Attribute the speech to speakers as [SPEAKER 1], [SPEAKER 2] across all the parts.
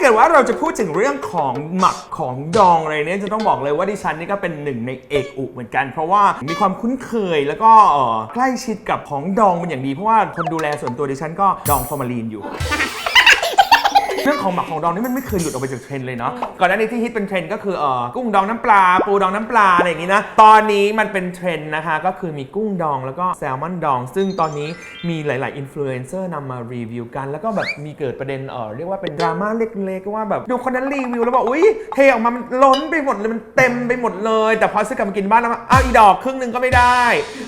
[SPEAKER 1] เกิดว่าเราจะพูดถึงเรื่องของหมักของดองอะไรเนี่ยจะต้องบอกเลยว่าดิฉันนี่ก็เป็นหนึ่งในเอกอุเหมือนกัน เพราะว่ามีความคุ้นเคยแล้วก็ใกล้ชิดกับของดองเป็นอย่างดีเพราะว่าคนดูแลส่วนตัวดิฉันก็ดองฟอร์มาลีนอยู่ รื่องของหมักของดองนี่มันไม่เคยหลุดออกไปจากเทรนด์เลยเนาะก่อนหน้านี้ที่ฮิตเป็นเทรนด์ก็คือเอ่อกุ้งดองน้ำปลา ปูดองน้ำปลาอะไรอย่างนี้นะตอนนี้มันเป็นเทรนด์นะคะก็คือมีกุ้งดองแล้วก็แซลมอนดอง ซึ่งตอนนี้มีหลาย ๆ อินฟลูเอนเซอร์นำมารีวิวกัน แล้วก็แบบมีเกิดประเด็นเออเรียกว่าเป็นดราม่าเล็ก ๆ ว่าแบบดูคนนั้นรีวิวแล้วบอกอุ้ยเทออกมามันล้นไปหมดเลยมันเต็มไปหมดเลย แต่พอซื้อกลับมากินบ้านแล้วอ้าวอีดอกครึ่งหนึงก็ไม่ได้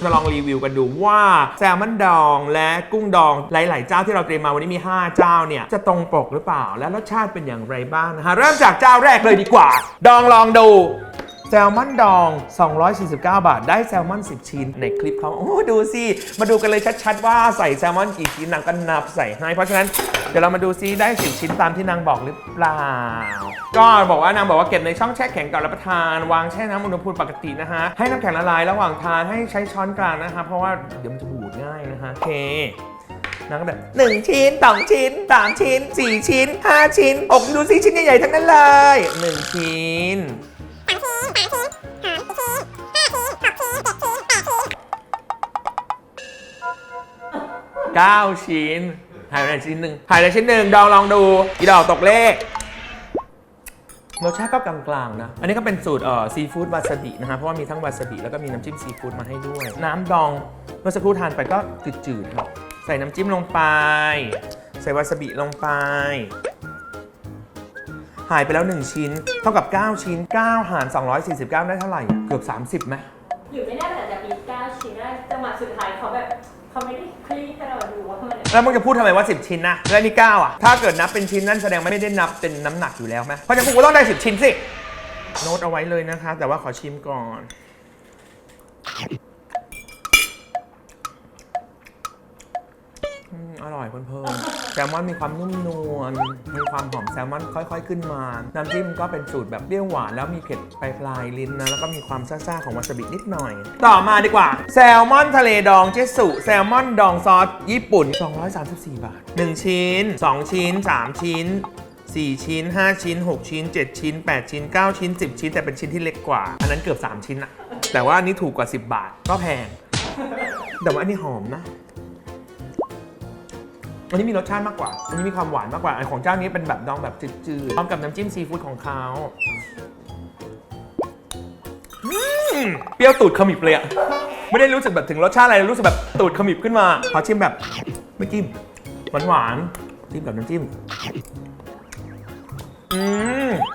[SPEAKER 1] มาลองรีวิวกันดูว่าแซลมอนดองและกุ้งดองหลาย ๆ เจ้าที่เราเตรียมมาวันนี้มี 5 เจ้าเนี่ยจะตรงปกหรือเปล่าและรสชาติเป็นอย่างไรบ้างนะฮะ เริ่มจากเจ้าแรกเลยดีกว่า ดองลองดูแซลมอนดอง 249 บาท ได้แซลมอน 10 ชิ้น ในคลิปเขาโอ้ดูสิ มาดูกันเลยชัดๆ ว่าใส่แซลมอนกี่ชิ้นนางก็นับใส่ให้ เพราะฉะนั้นเดี๋ยวเรามาดูซิได้ 10 ชิ้นตามที่นางบอกหรือเปล่า ก็บอกว่านางบอกว่าเก็บในช่องแช่แข็งก่อนรับประทาน วางแช่น้ำอุณหภูมิปกตินะฮะ ให้น้ำแข็งละลายระหว่างทานให้ใช้ช้อนกลางนะคะ เพราะว่าเดี๋ยวมันจะบูดง่ายนะฮะโอเค นางก็แบบหนึ่งชิ้นสองชิ้นสามชิ้นสี่ชิ้นห้าชิ้นอกดูสิชิ้นใหญ่ๆทั้งนั้นเลยหนึ่งชิ้นเก้าชิ้นหายไปไหนชิ้นหนึ่งหายไปชิ้นหนึ่งดองลองดูอีดอกตกเลขรสชาติก็กลางๆนะ อันนี้ก็เป็นสูตรเอ่อซีฟู้ดวาซาบินะฮะ เพราะว่ามีทั้งวาซาบิแล้วก็มีน้ำจิ้มซีฟู้ดมาให้ด้วย น้ำดองเมื่อสักครู่ทานไปก็จืดๆครับ ใส่น้ำจิ้มลงไป ใส่วาซาบิลงไป หายไปแล้ว 1 ชิ้น เท่ากับ 9 ชิ้น 9 หาร 249 ได้เท่าไหร่อะเกือบ 30ไหม
[SPEAKER 2] หรือไม่น่าจะมีเก้าชิ้นได้จังหวะสุดท้ายเขาแบบเขาไม่ได้คลี่ให้เราดูว่ามัน
[SPEAKER 1] แล้วมึงจะพูดทำไมว่า 10 ชิ้นนะแล้วนี่9อะ ถ้าเกิดนับเป็นชิ้นนั่นแสดงไม่ได้นับเป็นน้ำหนักอยู่แล้วไหมเพราะฉะนั้นกูก็ต้องได้ 10 ชิ้นสิ โน้ตเอาไว้เลยนะคะ แต่ว่าขอชิมก่อน ร่อยเพลินๆแซลมอนมีความนุ่มนวลมีความหอมแซลมอนค่อยๆ ขึ้นมา น้ำจิ้มก็เป็นสูตรแบบเปรี้ยวหวานแล้วมีเผ็ดปลายๆลิ้นนะแล้วก็มีความซ่าๆของวาซาบินิดหน่อย ต่อมาดีกว่า แซลมอนทะเลดองเจสุแซลมอนดองซอสญี่ปุ่น 234 บาท 1 ชิ้น 2 ชิ้น 3 ชิ้น4 ชิ้น 5 ชิ้น 6 ชิ้น 7 ชิ้น 8 ชิ้น 9 ชิ้น 10 ชิ้น แต่เป็นชิ้นที่เล็กกว่า อันนั้นเกือบ 3 ชิ้นอะแต่ว่าอันนี้ถูกกว่า 10 บาทก็แพง แต่ว่าอันนี้หอมนะ อันนี้มีรสชาติมากกว่า อันนี้มีความหวานมากกว่า อันของเจ้านี้เป็นแบบดองแบบจืดๆ พร้อมกับน้ำจิ้มซีฟู้ดของเขาอืมเปรี้ยวตูดขมิบเลยอะไม่ได้รู้สึกแบบถึงรสชาติอะไรรู้สึกแบบตูดขมิบขึ้นมา ขอชิมแบบไม่จิ้มหวานหวานๆจิ้มกับน้ำจิ้ม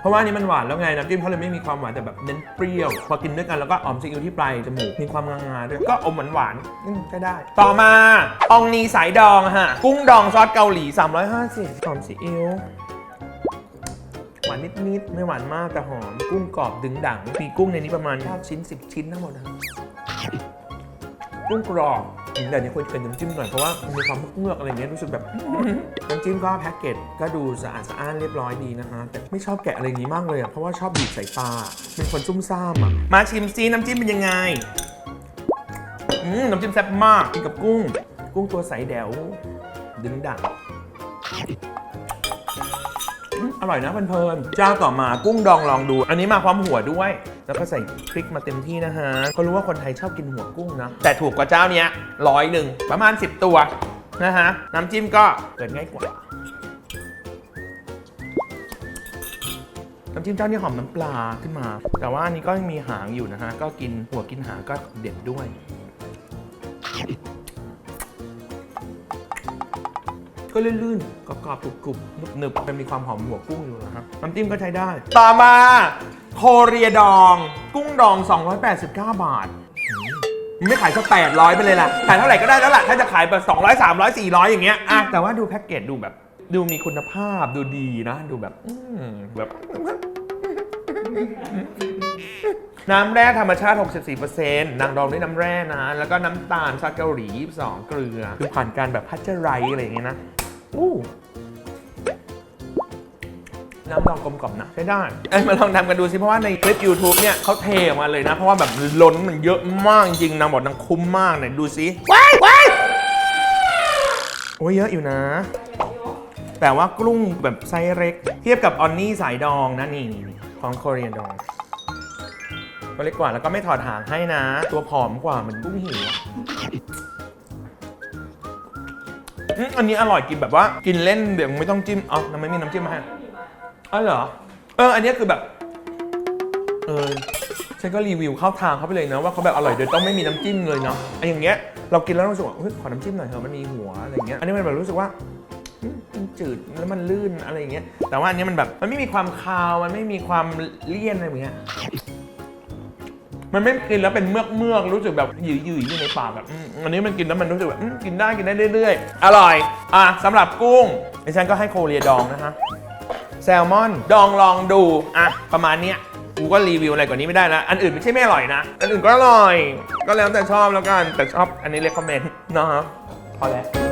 [SPEAKER 1] ราะว่าอันนี้มันหวานแล้วไงน้ำจิ้มเขาเลยไม่มีความหวานแต่แบบเน้นเปรี้ยว พอกินด้วยกันแล้วก็ออมซีอิ๊วที่ปลายจมูกมีความงาๆด้วยก็อมหวานหวานๆอืมใช้ได้ ต่อมาอองนีสายดองฮะกุ้งดองซอสเกาหลี 350หอมซีอิ๊วหวานนิดๆไม่หวานมากแต่หอมกุ้งกรอบดึงดังมีกุ้งในนี้ประมาณ9ชิ้น 10 ชิ้นทั้งหมดนะกุ้งกรอบ แต่เนี่ยควรจะเป็นน้ำจิ้มหน่อยเพราะว่ามันมีความเงือกๆอะไรเงี้ยรู้สึกแบบน้ำจิ้มก็แพ็กเกจก็ดูสะอาดสะอ้านเรียบร้อยดีนะฮะแต่ไม่ชอบแกะอะไรนี้มากเลยอะเพราะว่าชอบบีบใส่ตาเป็นคนซุ่มซ่ามอะมาชิมซีน้ำจิ้มเป็นยังไงอืมน้ำจิ้มแซ่บมากกินกับกุ้ง กุ้งตัวใสแดวดึงดัง อร่อยนะเพลินๆเจ้าต่อมากุ้งดองลองดู อันนี้มาพร้อมหัวด้วย แล้วก็ใส่พริกมาเต็มที่นะฮะก็รู้ว่าคนไทยชอบกินหัวกุ้งนะแต่ถูกกว่าเจ้าเนี้ยร้อยหนึ่งประมาณ 10 ตัวนะฮะน้ำจิ้มก็เกิดง่ายกว่าน้ำจิ้มเจ้านี่หอมน้ำปลาขึ้นมา แต่ว่าอันนี้ก็ยังมีหางอยู่นะฮะ ก็กินหัวกินหางก็เด็ดด้วย ก็ลื่นๆกรอบๆกรุบๆหนึบๆมันมีความหอมหัวกุ้งอยู่นะฮะน้ำจิ้มก็ใช้ได้ ต่อมาโคเรียดอง กุ้งดอง 289 บาทไม่ขายสัก800ไปเลยล่ะ ขายเท่าไหร่ก็ได้แล้วล่ะ ถ้าจะขายแบบ200 300 400อย่างเงี้ยอะแต่ว่าดูแพ็กเกจดูแบบ ดูมีคุณภาพดูดีนะ ดูแบบแบบ น้ำแร่ธรรมชาติ 64%นางดองด้วยน้ำแร่นะ แล้วก็น้ำตาลซอสเกาหลี 22 เกลือ คือผ่านการแบบพัชไรอะไรอย่างเงี้ยนะ อู้น้ำดองกลมกล่อมนะใช้ได้เอ้ยมาลองทำกันดูสิเพราะว่าในคลิป YouTube เนี่ยเขาเทออกมาเลยนะ เพราะว่าแบบล้นมันเยอะมากจริงนางบอกนางคุ้มมากเนี่ยดูสิว้ายว้ายโอ้ยเยอะอยู่นะ แต่ว่ากุ้งแบบไซส์เล็กทียบกับออนนี่สายดองนะนี่นี่นี่ของโคเรียนดองก็เล็กกว่าแล้วก็ไม่ถอดหางให้นะ ตัวผอมกว่าเหมือนกุ้งหิว อะอืมอันนี้อร่อยกินแบบว่ากินเล่นเดี๋ยวไม่ต้องจิ้มอ๋อมันไม่มีน้ำจิ้มมาให้
[SPEAKER 2] ไม่มีมา
[SPEAKER 1] อ๋อเหรอ เออ อันนี้คือแบบ เออ ฉันก็รีวิวเข้าทางเขาไปเลยนะว่าเขาแบบอร่อยโดยต้องไม่มีน้ำจิ้มเลยเนาะไอ้อย่างเงี้ยเรากินแล้วรู้สึกว่าเฮ้ยขอน้ำจิ้มหน่อยเถอะมันมีหัวอะไรเงี้ย อันนี้มันแบบรู้สึกว่าอืมมันจืดแล้วมันลื่นอะไรอย่างเงี้ย แต่ว่าอันนี้มันแบบมันไม่มีความคาวมันไม่มีความเลี่ยนอะไรอย่างเงี้ย มันไม่กินแล้วเป็นเมือกเมือกรู้สึกแบบหยืดๆอยู่ในปากแบบอันนี้มันกินแล้วมันรู้สึกแบบกินได้กินได้เรื่อยๆ อร่อย อะสำหรับกุ้งดิฉันก็ให้โคเรียดองนะฮะแซลมอนดองลองดูอะประมาณเนี้ยกูก็รีวิวอะไรกว่านี้ไม่ได้ล้วอันอื่นไม่ใช่ไม่อร่อยนะ อันอื่นก็อร่อย ก็แล้วแต่ชอบแล้วกันแต่ชอบอันนี้เลคคอมเมนต์นะครับพอแล้ว